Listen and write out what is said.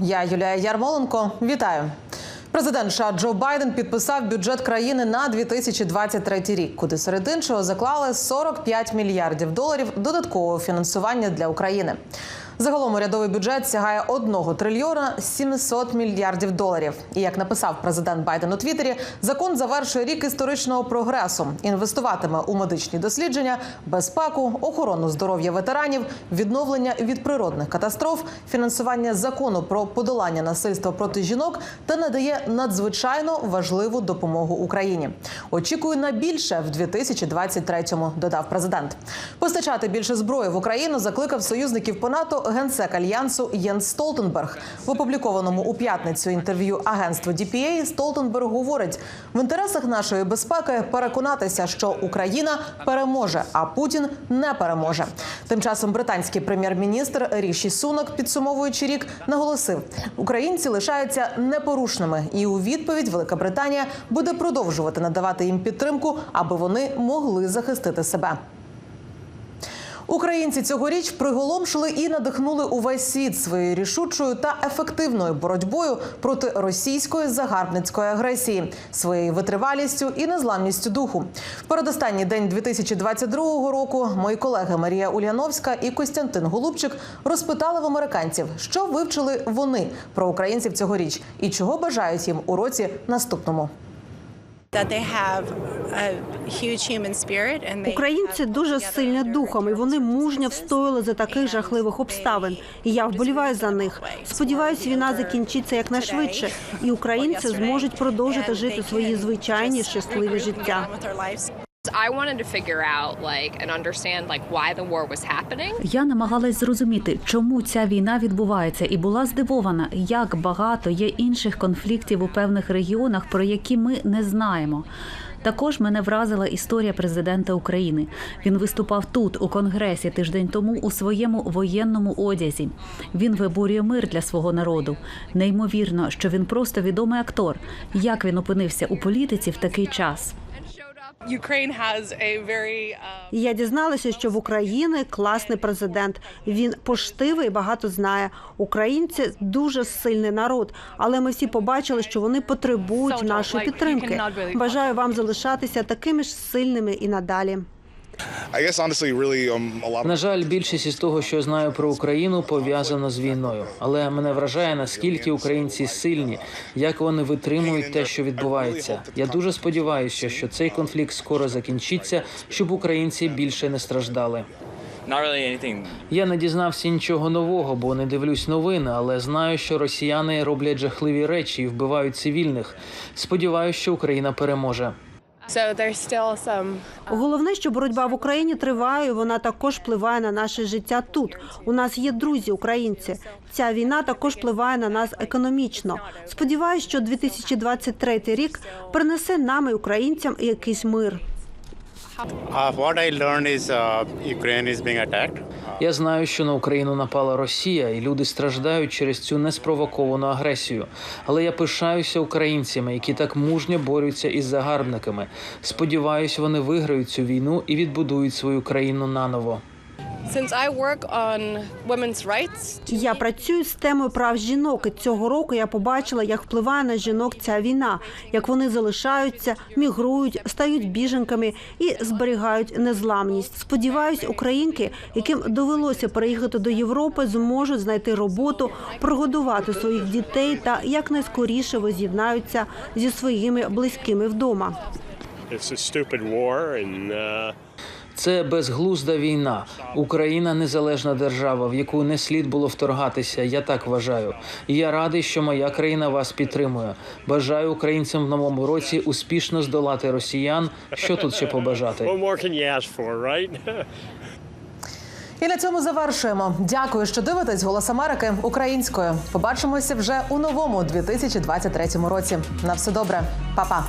Я Юлія Ярмоленко. Вітаю. Президент США Джо Байден підписав бюджет країни на 2023 рік, куди серед іншого заклали 45 мільярдів доларів додаткового фінансування для України. Загалом урядовий бюджет сягає 1 трильйона 700 мільярдів доларів. І як написав президент Байден у Твіттері, закон завершує рік історичного прогресу. Інвестуватиме у медичні дослідження, безпеку, охорону здоров'я ветеранів, відновлення від природних катастроф, фінансування закону про подолання насильства проти жінок та надає надзвичайно важливу допомогу Україні. Очікую на більше в 2023-му, додав президент. Постачати більше зброї в Україну закликав союзників по НАТО генсек альянсу Єнс Столтенберг. В опублікованому у п'ятницю інтерв'ю агентству DPA Столтенберг говорить: в інтересах нашої безпеки переконатися, що Україна переможе, а Путін не переможе. Тим часом британський прем'єр-міністр Ріші Сунок, підсумовуючи рік, наголосив: українці лишаються непорушними, і у відповідь Велика Британія буде продовжувати надавати їм підтримку, аби вони могли захистити себе. Українці цьогоріч приголомшили і надихнули увесь світ своєю рішучою та ефективною боротьбою проти російської загарбницької агресії, своєю витривалістю і незламністю духу. В передостанній день 2022 року мої колеги Марія Ульяновська і Костянтин Голубчик розпитали в американців, що вивчили вони про українців цьогоріч і чого бажають їм у році наступному. Українці дуже сильні духом, і вони мужньо встояли за таких жахливих обставин. І я вболіваю за них. Сподіваюсь, війна закінчиться якнайшвидше, і українці зможуть продовжити жити свої звичайні щасливі життя. Я намагалась зрозуміти, чому ця війна відбувається, і була здивована, як багато є інших конфліктів у певних регіонах, про які ми не знаємо. Також мене вразила історія президента України. Він виступав тут, у конгресі, тиждень тому у своєму воєнному одязі. Він виборює мир для свого народу. Неймовірно, що він просто відомий актор. Як він опинився у політиці в такий час? Я дізналася, що в Україні класний президент. Він поштивий і багато знає. Українці дуже сильний народ, але ми всі побачили, що вони потребують нашої підтримки. Бажаю вам залишатися такими ж сильними і надалі. I guess honestly, really, um, a lot. На жаль, більшість із того, що знаю про Україну, пов'язано з війною. Але мене вражає, наскільки українці сильні, як вони витримують те, що відбувається. Я дуже сподіваюся, що цей конфлікт скоро закінчиться, щоб українці більше не страждали. Not Я не дізнався нічого нового, бо не дивлюсь новини, але знаю, що росіяни роблять жахливі речі і вбивають цивільних. Сподіваюся, що Україна переможе. Some Головне, що боротьба в Україні триває. Вона також впливає на наше життя тут. У нас є друзі, українці. Ця війна також впливає на нас економічно. Сподіваюсь, що 2023 рік принесе нам і українцям якийсь мир. Я знаю, що на Україну напала Росія, і люди страждають через цю неспровоковану агресію. Але я пишаюся українцями, які так мужньо борються із загарбниками. Сподіваюсь, вони виграють цю війну і відбудують свою країну наново. Я працюю з темою прав жінок. І цього року я побачила, як впливає на жінок ця війна, як вони залишаються, мігрують, стають біженками і зберігають незламність. Сподіваюсь, українки, яким довелося переїхати до Європи, зможуть знайти роботу, прогодувати своїх дітей та якнайскоріше воз'єднаються зі своїми близькими вдома. Це безглузда війна. Україна незалежна держава, в яку не слід було вторгатися. Я так вважаю. І я радий, що моя країна вас підтримує. Бажаю українцям в новому році успішно здолати росіян. Що тут ще побажати? І на цьому завершуємо. Дякую, що дивитесь Голос Америки українською. Побачимося вже у новому 2023 році. На все добре, Па-па.